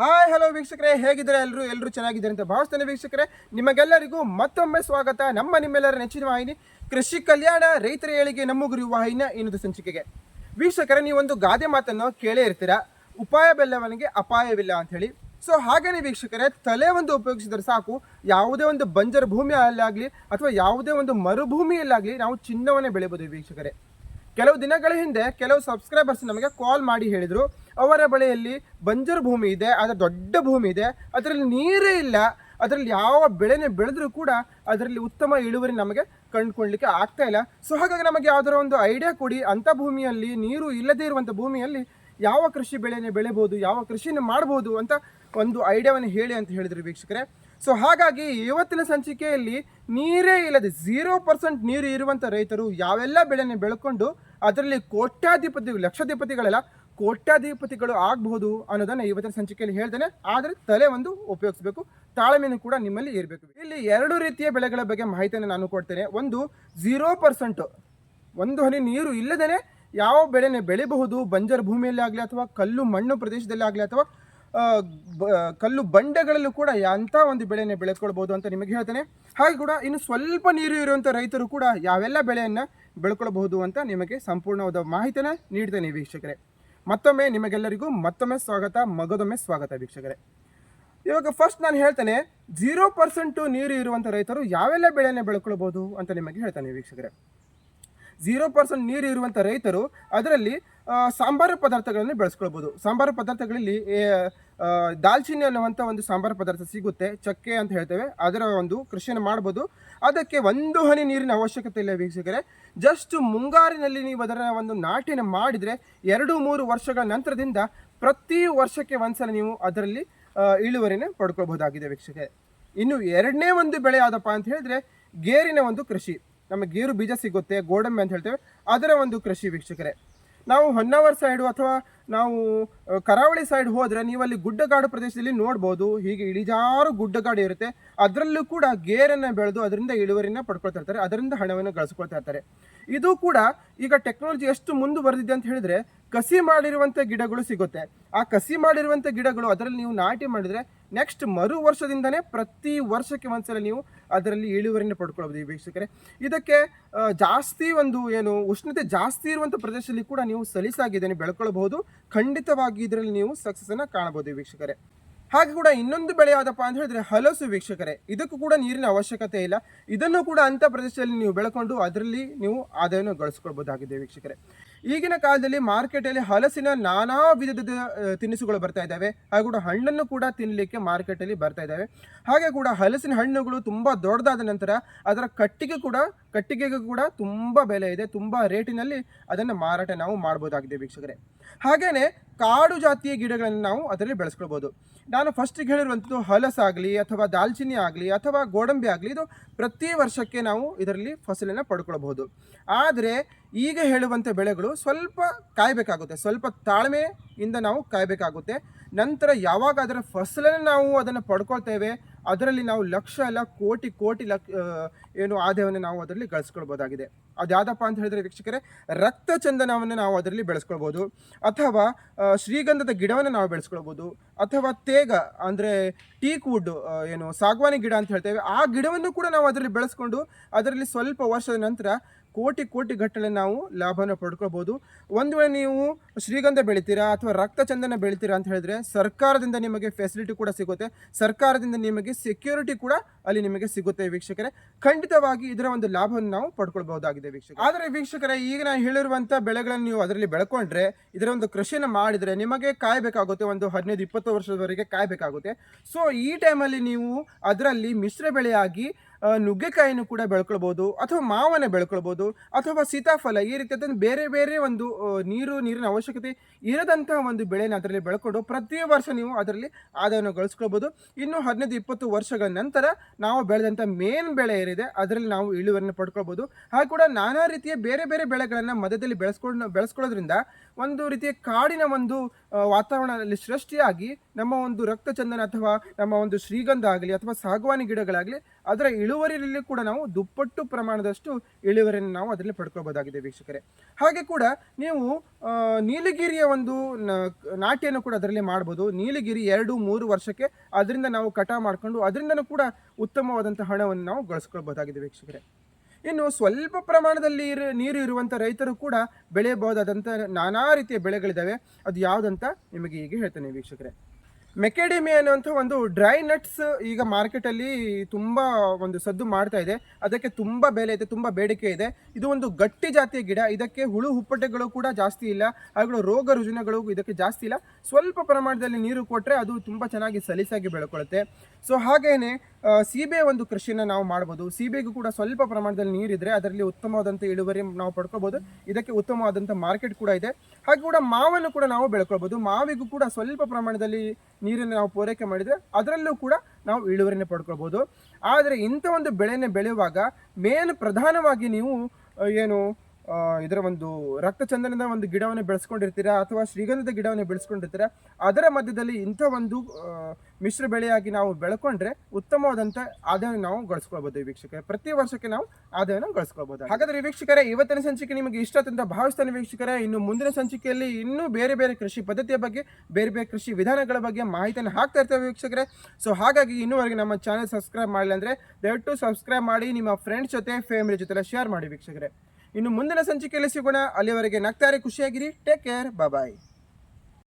Hi hello ವೀಕ್ಷಕರೇ. ಹೇಗಿದ್ದಾರೆ ಎಲ್ಲರೂ ಎಲ್ಲರೂ ಚೆನ್ನಾಗಿದ್ದಾರೆ ಅಂತ ಭಾವಿಸ್ತೇನೆ ವೀಕ್ಷಕರೇ. ನಿಮಗೆಲ್ಲರಿಗೂ ಮತ್ತೊಮ್ಮೆ ಸ್ವಾಗತ. ನಮ್ಮ ನಿಮ್ಮೆಲ್ಲರ ನೆಚ್ಚಿನ ವಾಹಿನಿ, ಕೃಷಿ ಕಲ್ಯಾಣ ರೈತರ ಏಳಿಗೆ ನಮ್ಮ ಗುರಿ ವಾಹಿನಿಯ ಇನ್ನೊಂದು ಸಂಚಿಕೆಗೆ. ವೀಕ್ಷಕರೇ, ನೀವೊಂದು ಗಾದೆ ಮಾತನ್ನು ಕೇಳೇ ಇರ್ತೀರಾ? ಉಪಾಯ ಬೆಲ್ಲವನಿಗೆ ಅಪಾಯವಿಲ್ಲ ಅಂತ ಹೇಳಿ ಸೊ ಹಾಗೇನೆ ವೀಕ್ಷಕರೇ, ತಲೆ ಒಂದು ಉಪಯೋಗಿಸಿದ್ರೆ ಸಾಕು. ಯಾವುದೇ ಒಂದು ಬಂಜರ ಭೂಮಿಯಲ್ಲಾಗಲಿ ಅಥವಾ ಯಾವುದೇ ಒಂದು ಮರುಭೂಮಿಯಲ್ಲಾಗಲಿ ನಾವು ಚಿನ್ನವನ್ನೇ ಬೆಳಿಬೋದು ವೀಕ್ಷಕರೇ. ಕೆಲವು ದಿನಗಳ ಹಿಂದೆ ಕೆಲವು ಸಬ್ಸ್ಕ್ರೈಬರ್ಸ್ ನಮಗೆ ಕಾಲ್ ಮಾಡಿ ಹೇಳಿದರು. ಅವರ ಬಳಿಯಲ್ಲಿ ಬಂಜರು ಭೂಮಿ ಇದೆ ಅದರ ದೊಡ್ಡ ಭೂಮಿ ಇದೆ, ಅದರಲ್ಲಿ ನೀರೇ ಇಲ್ಲ, ಅದರಲ್ಲಿ ಯಾವ ಬೆಳೆನೇ ಬೆಳೆದರೂ ಕೂಡ ಅದರಲ್ಲಿ ಉತ್ತಮ ಇಳುವರಿ ನಮಗೆ ಕಂಡುಕೊಳ್ಳಲಿಕ್ಕೆ ಆಗ್ತಾ ಇಲ್ಲ. ಸೊ ಹಾಗಾಗಿ ನಮಗೆ ಯಾವುದರ ಒಂದು ಐಡಿಯಾ ಕೊಡಿ. ಅಂಥ ಭೂಮಿಯಲ್ಲಿ ನೀರು ಇಲ್ಲದೇ ಇರುವಂಥ ಭೂಮಿಯಲ್ಲಿ ಯಾವ ಕೃಷಿ ಬೆಳೆನೇ ಬೆಳೆಬೋದು, ಯಾವ ಕೃಷಿನ ಮಾಡ್ಬೋದು ಅಂತ ಒಂದು ಐಡಿಯಾವನ್ನು ಹೇಳಿ ಅಂತ ಹೇಳಿದ್ರು ವೀಕ್ಷಕರೇ. ಸೊ ಹಾಗಾಗಿ ಇವತ್ತಿನ ಸಂಚಿಕೆಯಲ್ಲಿ ನೀರೇ ಇಲ್ಲದೆ ಝೀರೋ ಪರ್ಸೆಂಟ್ ನೀರು ಇರುವಂಥ ರೈತರು ಯಾವೆಲ್ಲ ಬೆಳೆನ ಬೆಳ್ಕೊಂಡು ಅದರಲ್ಲಿ ಕೋಟ್ಯಾಧಿಪತಿ ಲಕ್ಷಾಧಿಪತಿಗಳೆಲ್ಲ ಕೋಟ್ಯಾಧಿಪತಿಗಳು ಆಗಬಹುದು ಅನ್ನೋದನ್ನು ಇವತ್ತಿನ ಸಂಚಿಕೆಯಲ್ಲಿ ಹೇಳ್ತೇನೆ. ಆದರೆ ತಲೆ ಒಂದು ಉಪಯೋಗಿಸಬೇಕು. ತಾಳ್ಮೆಯನ್ನು ಕೂಡ ನಿಮ್ಮಲ್ಲಿ ಇರಬೇಕು ಇಲ್ಲಿ ಎರಡು ರೀತಿಯ ಬೆಳೆಗಳ ಬಗ್ಗೆ ಮಾಹಿತಿಯನ್ನು ನಾನು ಕೊಡ್ತೇನೆ. ಒಂದು ಝೀರೋ ಪರ್ಸೆಂಟು ಒಂದು ಹನಿ ನೀರು ಇಲ್ಲದೇ ಯಾವ ಬೆಳೆನೇ ಬೆಳೆಯಬಹುದು ಬಂಜರು ಭೂಮಿಯಲ್ಲಿ ಆಗಲಿ ಅಥವಾ ಕಲ್ಲು ಮಣ್ಣು ಪ್ರದೇಶದಲ್ಲಿ ಆಗಲಿ ಅಥವಾ ಕಲ್ಲು ಬಂಡೆಗಳಲ್ಲೂ ಕೂಡ ಅಂಥ ಒಂದು ಬೆಳೆಯನ್ನು ಬೆಳೆಸ್ಕೊಳ್ಬೋದು ಅಂತ ನಿಮಗೆ ಹೇಳ್ತೇನೆ. ಹಾಗೆ ಕೂಡ ಇನ್ನು ಸ್ವಲ್ಪ ನೀರು ಇರುವಂಥ ರೈತರು ಕೂಡ ಯಾವೆಲ್ಲ ಬೆಳೆಯನ್ನು ಬೆಳ್ಕೊಳ್ಬಹುದು ಅಂತ ನಿಮಗೆ ಸಂಪೂರ್ಣವಾದ ಮಾಹಿತಿನ ನೀಡ್ತೇನೆ ವೀಕ್ಷಕರೇ. ಮತ್ತೊಮ್ಮೆ ನಿಮಗೆಲ್ಲರಿಗೂ ಮತ್ತೊಮ್ಮೆ ಸ್ವಾಗತ, ಮಗದೊಮ್ಮೆ ಸ್ವಾಗತ ವೀಕ್ಷಕರೇ. ಇವಾಗ ಫಸ್ಟ್ ನಾನು ಹೇಳ್ತೇನೆ ಜೀರೋ ಪರ್ಸೆಂಟು ನೀರು ಇರುವಂಥ ರೈತರು ಯಾವೆಲ್ಲ ಬೆಳೆಯನ್ನು ಬೆಳ್ಕೊಳ್ಬೋದು ಅಂತ ನಿಮಗೆ ಹೇಳ್ತಾನೆ ವೀಕ್ಷಕರೇ. ಝೀರೋ ಪರ್ಸೆಂಟ್ ನೀರು ಇರುವಂಥ ರೈತರು ಅದರಲ್ಲಿ ಸಾಂಬಾರು ಪದಾರ್ಥಗಳನ್ನು ಬೆಳೆಸ್ಕೊಳ್ಬೋದು. ಸಾಂಬಾರು ಪದಾರ್ಥಗಳಲ್ಲಿ ದಾಲ್ಚಿನ್ನಿ ಅನ್ನುವಂಥ ಒಂದು ಸಾಂಬಾರು ಪದಾರ್ಥ ಸಿಗುತ್ತೆ, ಚಕ್ಕೆ ಅಂತ ಹೇಳ್ತೇವೆ. ಅದರ ಒಂದು ಕೃಷಿಯನ್ನು ಮಾಡ್ಬೋದು. ಅದಕ್ಕೆ ಒಂದು ಹನಿ ನೀರಿನ ಅವಶ್ಯಕತೆ ಇಲ್ಲ ವೀಕ್ಷಕರೇ. ಜಸ್ಟ್ ಮುಂಗಾರಿನಲ್ಲಿ ನೀವು ಅದರ ಒಂದು ನಾಟಿನ ಮಾಡಿದರೆ ಎರಡು ಮೂರು ವರ್ಷಗಳ ನಂತರದಿಂದ ಪ್ರತಿ ವರ್ಷಕ್ಕೆ ಒಂದ್ಸಲ ನೀವು ಅದರಲ್ಲಿ ಇಳುವರಿನ ಪಡ್ಕೊಳ್ಬಹುದಾಗಿದೆ ವೀಕ್ಷಕರೇ. ಇನ್ನು ಎರಡನೇ ಒಂದು ಬೆಳೆ ಯಾವುದಪ್ಪ ಅಂತ ಹೇಳಿದ್ರೆ, ಗೇರಿನ ಒಂದು ಕೃಷಿ. ನಮಗೆ ಗೇರು ಬೀಜ ಸಿಗುತ್ತೆ, ಗೋಡಂಬಿ ಅಂತ ಹೇಳ್ತೇವೆ. ಅದರ ಒಂದು ಕೃಷಿ ವೀಕ್ಷಕರೇ. ನಾವು ಹೊನ್ನಾವರ್ ಸೈಡು ಅಥವಾ ನಾವು ಕರಾವಳಿ ಸೈಡ್ ಹೋದರೆ ನೀವು ಅಲ್ಲಿ ಗುಡ್ಡಗಾಡು ಪ್ರದೇಶದಲ್ಲಿ ನೋಡ್ಬೋದು. ಹೀಗೆ ಇಳಿಜಾರು ಗುಡ್ಡಗಾಡು ಇರುತ್ತೆ. ಅದರಲ್ಲೂ ಕೂಡ ಗೇರನ್ನು ಬೆಳೆದು ಅದರಿಂದ ಇಳುವರಿನ ಪಡ್ಕೊಳ್ತಾ ಇರ್ತಾರೆ. ಅದರಿಂದ ಹಣವನ್ನು ಗಳಿಸ್ಕೊಳ್ತಾ ಇರ್ತಾರೆ. ಇದು ಕೂಡ ಈಗ ಟೆಕ್ನಾಲಜಿ ಎಷ್ಟು ಮುಂದುವರೆದಿದೆ ಅಂತ ಹೇಳಿದ್ರೆ ಕಸಿ ಮಾಡಿರುವಂಥ ಗಿಡಗಳು ಸಿಗುತ್ತೆ. ಆ ಕಸಿ ಮಾಡಿರುವಂಥ ಗಿಡಗಳು ಅದರಲ್ಲಿ ನೀವು ನಾಟಿ ಮಾಡಿದರೆ ನೆಕ್ಸ್ಟ್ ಮರು ವರ್ಷದಿಂದನೇ ಪ್ರತಿ ವರ್ಷಕ್ಕೆ ಒಂದ್ಸಲ ನೀವು ಅದರಲ್ಲಿ ಇಳುವರಿನ ಪಡ್ಕೊಳ್ಬೋದು ಈ ವೀಕ್ಷಕರೇ. ಇದಕ್ಕೆ ಜಾಸ್ತಿ ಒಂದು ಏನು ಉಷ್ಣತೆ ಜಾಸ್ತಿ ಇರುವಂಥ ಪ್ರದೇಶದಲ್ಲಿ ಕೂಡ ನೀವು ಸಲೀಸಾಗಿದ್ದೇನೆ ಬೆಳ್ಕೊಳ್ಬಹುದು. ಖಂಡಿತವಾಗಿ ಇದರಲ್ಲಿ ನೀವು ಸಕ್ಸಸ್ಸನ್ನು ಕಾಣಬಹುದು ವೀಕ್ಷಕರೇ. ಹಾಗೆ ಕೂಡ ಇನ್ನೊಂದು ಬೆಳೆ ಯಾವುದಪ್ಪ ಅಂತ ಹೇಳಿದ್ರೆ ಹಲಸು ವೀಕ್ಷಕರೇ. ಇದಕ್ಕೂ ಕೂಡ ನೀರಿನ ಅವಶ್ಯಕತೆ ಇಲ್ಲ. ಇದನ್ನು ಕೂಡ ಅಂಥ ಪ್ರದೇಶದಲ್ಲಿ ನೀವು ಬೆಳ್ಕೊಂಡು ಅದರಲ್ಲಿ ನೀವು ಆದಾಯವನ್ನು ಗಳಿಸ್ಕೊಳ್ಬೋದಾಗಿದೆ ವೀಕ್ಷಕರೇ. ಈಗಿನ ಕಾಲದಲ್ಲಿ ಮಾರ್ಕೆಟಲ್ಲಿ ಹಲಸಿನ ನಾನಾ ವಿಧದ ತಿನಿಸುಗಳು ಬರ್ತಾ ಇದ್ದಾವೆ. ಹಾಗೆ ಕೂಡ ಹಣ್ಣನ್ನು ಕೂಡ ತಿನ್ನಲಿಕ್ಕೆ ಮಾರ್ಕೆಟಲ್ಲಿ ಬರ್ತಾ ಇದ್ದಾವೆ. ಹಾಗೆ ಕೂಡ ಹಲಸಿನ ಹಣ್ಣುಗಳು ತುಂಬ ದೊಡ್ಡದಾದ ನಂತರ ಅದರ ಕಟ್ಟಿಗೆ ಕೂಡ, ಕಟ್ಟಿಗೆಗೂ ಕೂಡ ತುಂಬ ಬೆಲೆ ಇದೆ. ತುಂಬ ರೇಟಿನಲ್ಲಿ ಅದನ್ನು ಮಾರಾಟ ನಾವು ಮಾಡ್ಬೋದಾಗಿದೆ ವೀಕ್ಷಕರೇ. ಹಾಗೇನೆ ಕಾಡು ಜಾತಿಯ ಗಿಡಗಳನ್ನು ನಾವು ಅದರಲ್ಲಿ ಬೆಳೆಸ್ಕೊಳ್ಬೋದು. ನಾನು ಫಸ್ಟಿಗೆ ಹೇಳಿರುವಂಥದ್ದು ಹಲಸಾಗಲಿ ಅಥವಾ ದಾಲ್ಚಿನ್ನಿ ಆಗಲಿ ಅಥವಾ ಗೋಡಂಬಿ ಆಗಲಿ ಇದು ಪ್ರತಿ ವರ್ಷಕ್ಕೆ ನಾವು ಇದರಲ್ಲಿ ಫಸಲನ್ನು ಪಡ್ಕೊಳ್ಬೋದು. ಆದರೆ ಈಗ ಹೇಳುವಂಥ ಬೆಳೆಗಳು ಸ್ವಲ್ಪ ಕಾಯಬೇಕಾಗುತ್ತೆ. ಸ್ವಲ್ಪ ತಾಳ್ಮೆಯಿಂದ ನಾವು ಕಾಯಬೇಕಾಗುತ್ತೆ. ನಂತರ ಯಾವಾಗ ಅದರ ಫಸಲನ್ನು ನಾವು ಅದನ್ನು ಪಡ್ಕೊಳ್ತೇವೆ. ಅದರಲ್ಲಿ ನಾವು ಲಕ್ಷ ಅಲ್ಲ ಕೋಟಿ ಕೋಟಿ ಲಕ್ ಏನು ಆದಾಯವನ್ನು ನಾವು ಅದರಲ್ಲಿ ಗಳಿಸ್ಕೊಳ್ಬೋದಾಗಿದೆ. ಅದು ಅಂತ ಹೇಳಿದ್ರೆ ವೀಕ್ಷಕರೇ, ರಕ್ತ ಚಂದನವನ್ನು ನಾವು ಅದರಲ್ಲಿ ಬೆಳೆಸ್ಕೊಳ್ಬೋದು. ಅಥವಾ ಶ್ರೀಗಂಧದ ಗಿಡವನ್ನು ನಾವು ಬೆಳೆಸ್ಕೊಳ್ಬೋದು. ಅಥವಾ ತೇಗ, ಅಂದರೆ ಟೀಕ್ ವುಡ್ ಏನು, ಸಾಗವಾನಿ ಗಿಡ ಅಂತ ಹೇಳ್ತೇವೆ. ಆ ಗಿಡವನ್ನು ಕೂಡ ನಾವು ಅದರಲ್ಲಿ ಬೆಳೆಸ್ಕೊಂಡು, ಅದರಲ್ಲಿ ಸ್ವಲ್ಪ ವರ್ಷದ ನಂತರ ಕೋಟಿ ಕೋಟಿ ಗಟ್ಟಲೆ ನಾವು ಲಾಭನ ಪಡ್ಕೊಳ್ಬೋದು ಒಂದು ವೇಳೆ ನೀವು ಶ್ರೀಗಂಧ ಬೆಳಿತೀರಾ ಅಥವಾ ರಕ್ತ ಚಂದನ ಬೆಳಿತೀರಾ ಅಂತ ಹೇಳಿದ್ರೆ ಸರ್ಕಾರದಿಂದ ನಿಮಗೆ ಫೆಸಿಲಿಟಿ ಕೂಡ ಸಿಗುತ್ತೆ. ಸರ್ಕಾರದಿಂದ ನಿಮಗೆ ಸೆಕ್ಯೂರಿಟಿ ಕೂಡ ಅಲ್ಲಿ ನಿಮಗೆ ಸಿಗುತ್ತೆ ವೀಕ್ಷಕರೇ. ಖಂಡಿತವಾಗಿ ಇದರ ಒಂದು ಲಾಭವನ್ನು ನಾವು ಪಡ್ಕೊಳ್ಬಹುದಾಗಿದೆ ವೀಕ್ಷಕ ಆದರೆ ವೀಕ್ಷಕರೇ, ಈಗ ನಾನು ಹೇಳಿರುವಂಥ ಬೆಳೆಗಳನ್ನು ನೀವು ಅದರಲ್ಲಿ ಬೆಳ್ಕೊಂಡ್ರೆ ಇದರ ಒಂದು ಕೃಷಿನ ಮಾಡಿದರೆ ನಿಮಗೆ ಕಾಯಬೇಕಾಗುತ್ತೆ, ಒಂದು ಹದಿನೈದು, ಇಪ್ಪತ್ತು ವರ್ಷದವರೆಗೆ ಕಾಯಬೇಕಾಗುತ್ತೆ. ಸೊ ಈ ಟೈಮಲ್ಲಿ ನೀವು ಅದರಲ್ಲಿ ಮಿಶ್ರ ಬೆಳೆಯಾಗಿ ನುಗ್ಗೆಕಾಯಿನೂ ಕೂಡ ಬೆಳ್ಕೊಳ್ಬೋದು ಅಥವಾ ಮಾವನ ಬೆಳ್ಕೊಳ್ಬೋದು ಅಥವಾ ಸೀತಾಫಲ ಈ ರೀತಿಯಾದ ಬೇರೆ ಬೇರೆ ಒಂದು ನೀರು, ನೀರಿನ ಅವಶ್ಯಕತೆ ಇರದಂತಹ ಒಂದು ಬೆಳೆನ ಅದರಲ್ಲಿ ಬೆಳ್ಕೊಂಡು ಪ್ರತಿ ವರ್ಷ ನೀವು ಅದರಲ್ಲಿ ಆದಾಯವನ್ನು ಗಳಿಸ್ಕೊಳ್ಬೋದು. ಇನ್ನು ಹದಿನೈದು, ಇಪ್ಪತ್ತು ವರ್ಷಗಳ ನಂತರ ನಾವು ಬೆಳೆದಂಥ ಮೇನ್ ಬೆಳೆ ಏನಿದೆ ಅದರಲ್ಲಿ ನಾವು ಇಳುವರಿಯನ್ನು ಪಡ್ಕೊಳ್ಬೋದು. ಹಾಗೆ ಕೂಡ ನಾನಾ ರೀತಿಯ ಬೇರೆ ಬೇರೆ ಬೆಳೆಗಳನ್ನು ಮಧ್ಯದಲ್ಲಿ ಬೆಳೆಸ್ಕೊಂಡು, ಬೆಳೆಸ್ಕೊಳ್ಳೋದ್ರಿಂದ ಒಂದು ರೀತಿಯ ಕಾಡಿನ ಒಂದು ವಾತಾವರಣದಲ್ಲಿ ಸೃಷ್ಟಿಯಾಗಿ ನಮ್ಮ ಒಂದು ರಕ್ತಚಂದನ ಅಥವಾ ನಮ್ಮ ಒಂದು ಶ್ರೀಗಂಧ ಆಗಲಿ ಅಥವಾ ಸಾಗವಾನಿ ಗಿಡಗಳಾಗಲಿ ಅದರ ಇಳುವರಿಯಲ್ಲಿ ಕೂಡ ನಾವು ದುಪ್ಪಟ್ಟು ಪ್ರಮಾಣದಷ್ಟು ಇಳುವರಿಯನ್ನು ನಾವು ಅದರಲ್ಲಿ ಪಡ್ಕೋಬೋದಾಗಿದೆ ವೀಕ್ಷಕರೇ. ಹಾಗೆ ಕೂಡ ನೀವು ನೀಲಗಿರಿಯ ಒಂದು ನಾಟಿಯನ್ನು ಕೂಡ ಅದರಲ್ಲಿ ಮಾಡ್ಬೋದು. ನೀಲಗಿರಿ ಎರಡು, ಮೂರು ವರ್ಷಕ್ಕೆ ಅದರಿಂದ ನಾವು ಕಟ ಮಾಡಿಕೊಂಡು ಅದರಿಂದನೂ ಕೂಡ ಉತ್ತಮವಾದಂಥ ಹಣವನ್ನು ನಾವು ಗಳಿಸ್ಕೊಳ್ಬೋದಾಗಿದೆ ವೀಕ್ಷಕರೇ. ಇನ್ನು ಸ್ವಲ್ಪ ಪ್ರಮಾಣದಲ್ಲಿ ಇರು, ನೀರು ಇರುವಂಥ ರೈತರು ಕೂಡ ಬೆಳೆಯಬಹುದಾದಂಥ ನಾನಾ ರೀತಿಯ ಬೆಳೆಗಳಿದ್ದಾವೆ. ಅದು ಯಾವುದಂತ ನಿಮಗೆ ಈಗ ಹೇಳ್ತೇನೆ ವೀಕ್ಷಕರೇ. ಮೆಕೆಡೆಮಿ ಅನ್ನುವಂಥ ಒಂದು ಡ್ರೈ ನಟ್ಸ್ ಈಗ ಮಾರ್ಕೆಟಲ್ಲಿ ತುಂಬ ಒಂದು ಸದ್ದು ಮಾಡ್ತಾ ಇದೆ. ಅದಕ್ಕೆ ತುಂಬ ಬೆಲೆ ಇದೆ ತುಂಬ ಬೇಡಿಕೆ ಇದೆ. ಇದು ಒಂದು ಗಟ್ಟಿ ಜಾತಿಯ ಗಿಡ. ಇದಕ್ಕೆ ಹುಳು ಹುಪ್ಪಟೆಗಳು ಕೂಡ ಜಾಸ್ತಿ ಇಲ್ಲ. ಹಾಗೂ ರೋಗ ರುಜಿನಗಳು ಇದಕ್ಕೆ ಜಾಸ್ತಿ ಇಲ್ಲ. ಸ್ವಲ್ಪ ಪ್ರಮಾಣದಲ್ಲಿ ನೀರು ಕೊಟ್ಟರೆ ಅದು ತುಂಬ ಚೆನ್ನಾಗಿ ಸಲೀಸಾಗಿ ಬೆಳ್ಕೊಳ್ಳುತ್ತೆ. ಸೊ ಹಾಗೇನೆ ಆ, ಸೀಬೆ ಒಂದು ಕೃಷಿನ ನಾವು ಮಾಡ್ಬೋದು. ಸೀಬೆಗೂ ಕೂಡ ಸ್ವಲ್ಪ ಪ್ರಮಾಣದಲ್ಲಿ ನೀರಿದ್ರೆ ಅದರಲ್ಲಿ ಉತ್ತಮವಾದಂಥ ಇಳುವರಿ ನಾವು ಪಡ್ಕೋಬೋದು. ಇದಕ್ಕೆ ಉತ್ತಮವಾದಂಥ ಮಾರ್ಕೆಟ್ ಕೂಡ ಇದೆ. ಹಾಗೆ ಕೂಡ ಮಾವನ್ನು ಕೂಡ ನಾವು ಬೆಳ್ಕೊಳ್ಬೋದು. ಮಾವಿಗೂ ಕೂಡ ಸ್ವಲ್ಪ ಪ್ರಮಾಣದಲ್ಲಿ ನೀರನ್ನು ನಾವು ಪೂರೈಕೆ ಮಾಡಿದರೆ ಅದರಲ್ಲೂ ಕೂಡ ನಾವು ಇಳುವರಿನ ಪಡ್ಕೊಳ್ಬೋದು. ಆದರೆ ಇಂಥ ಒಂದು ಬೆಳೆಯನ್ನು ಬೆಳೆಯುವಾಗ ಮೇನ್ ಪ್ರಧಾನವಾಗಿ ನೀವು ಏನು ಇದರ ಒಂದು ರಕ್ತಚಂದನದ ಒಂದು ಗಿಡವನ್ನು ಬೆಳೆಸ್ಕೊಂಡಿರ್ತೀರಾ ಅಥವಾ ಶ್ರೀಗಂಧದ ಗಿಡವನ್ನು ಬೆಳೆಸ್ಕೊಂಡಿರ್ತೀರಾ, ಅದರ ಮಧ್ಯದಲ್ಲಿ ಇಂಥ ಒಂದು ಮಿಶ್ರ ಬೆಳೆಯಾಗಿ ನಾವು ಬೆಳ್ಕೊಂಡ್ರೆ ಉತ್ತಮವಾದಂಥ ಆದಾಯವನ್ನು ನಾವು ಗಳಿಸ್ಕೊಳ್ಬೋದು ವೀಕ್ಷಕರೇ. ಪ್ರತಿ ವರ್ಷಕ್ಕೆ ನಾವು ಆದಾಯವನ್ನು ಗಳಿಸ್ಕೊಳ್ಬೋದು. ಹಾಗಾದರೆ ವೀಕ್ಷಕರೇ, ಇವತ್ತಿನ ಸಂಚಿಕೆ ನಿಮಗೆ ಇಷ್ಟ ಅಂತ ಭಾವಿಸ್ತಾನೆ ವೀಕ್ಷಕರೇ, ಇನ್ನು ಮುಂದಿನ ಸಂಚಿಕೆಯಲ್ಲಿ ಇನ್ನೂ ಬೇರೆ ಬೇರೆ ಕೃಷಿ ಪದ್ಧತಿಯ ಬಗ್ಗೆ, ಬೇರೆ ಬೇರೆ ಕೃಷಿ ವಿಧಾನಗಳ ಬಗ್ಗೆ ಮಾಹಿತಿಯನ್ನು ಹಾಕ್ತಾ ಇರ್ತೇವೆ ವೀಕ್ಷಕರೇ. ಸೊ ಹಾಗಾಗಿ ಇನ್ನೂವರೆಗೆ ನಮ್ಮ ಚಾನಲ್ ಸಬ್ಸ್ಕ್ರೈಬ್ ಮಾಡಿಲ್ಲ ಅಂದರೆ ದಯವಿಟ್ಟು ಸಬ್ಸ್ಕ್ರೈಬ್ ಮಾಡಿ, ನಿಮ್ಮ ಫ್ರೆಂಡ್ಸ್ ಜೊತೆ ಫ್ಯಾಮಿಲಿ ಜೊತೆ ಶೇರ್ ಮಾಡಿ ವೀಕ್ಷಕರೇ. ಇನ್ನು ಮುಂದಿನ ಸಂಚಿಕೆಯಲ್ಲಿ ಸಿಗೋಣ. ಅಲ್ಲಿವರೆಗೆ ನಗ್ತಾರೆ ಖುಷಿಯಾಗಿರಿ. Take care bye